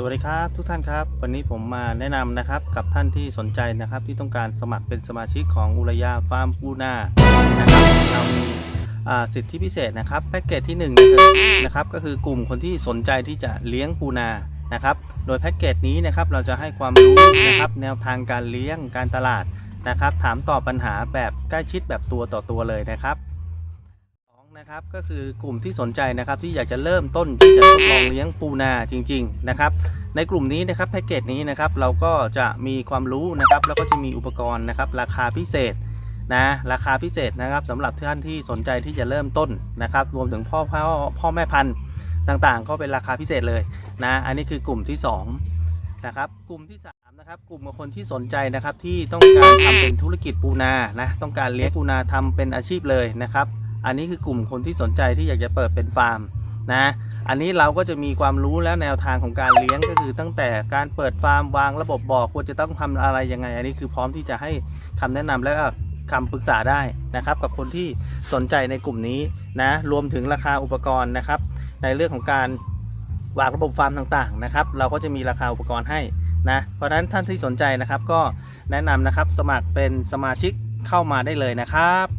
สวัสดีครับ ทุกท่านครับ วันนี้ผมมาแนะนำนะครับกับท่านที่สนใจนะครับ ที่ต้องการสมัครเป็นสมาชิกของอุรยาฟาร์มปูนานะครับเรามีอ่าสิทธิพิเศษนะครับแพ็กเกจที่1นึ่งนะครับก็คือกลุ่มคนที่สนใจที่จะเลี้ยงปูนานะครับ โดยแพ็กเกจนี้นะครับเราจะให้ความรู้นะครับแนวทางการเลี้ยงการตลาดนะครับ ถามตอบปัญหาแบบใกล้ชิดแบบตัวต่อตัวเลยนะครับ นะครับก็คือกลุ่มที่สนใจนะครับที่อยากจะเริ่มต้นที่จะทดลองเลี้ยงปูนาจริงๆนะครับในกลุ่มนี้นะครับแพ็กเกจนี้นะครับเราก็จะมีความรู้นะครับแล้วก็จะมีอุปกรณ์นะครับราคาพิเศษนะราคาพิเศษนะครับสำหรับท่านที่สนใจที่จะเริ่มต้นนะครับรวมถึงพ่อพ่อพ่อแม่พันธุ์ต่างๆ ก็เป็นราคาพิเศษเลยนะอันนี้คือกลุ่มที่สองนะครับกลุ่มที่สามนะครับกลุ่มคนที่สนใจนะครับที่ต้องการทำเป็นธุรกิจปูนานะต้องการเลี้ยงปูนาทำเป็นอาชีพเลยนะครับ อันนี้คือกลุ่มคนที่สนใจที่อยากจะเปิดเป็นฟาร์มนะอันนี้เราก็จะมีความรู้และแนวทางของการเลี้ยงก็คือตั้งแต่การเปิดฟาร์มวางระบบบอกควรจะต้องทำอะไรยังไง อันนี้คือพร้อมที่จะให้คำแนะนำและคำปรึกษาได้นะครับ กับคนที่สนใจในกลุ่มนี้นะรวมถึงราคาอุปกรณ์นะครับ ในเรื่องของการวางระบบฟาร์มต่างๆนะครับ เราก็จะมีราคาอุปกรณ์ให้นะเพราะฉะนั้นท่านที่สนใจนะครับก็แนะนำนะครับสมัครเป็นสมาชิกเข้ามาได้เลยนะครับ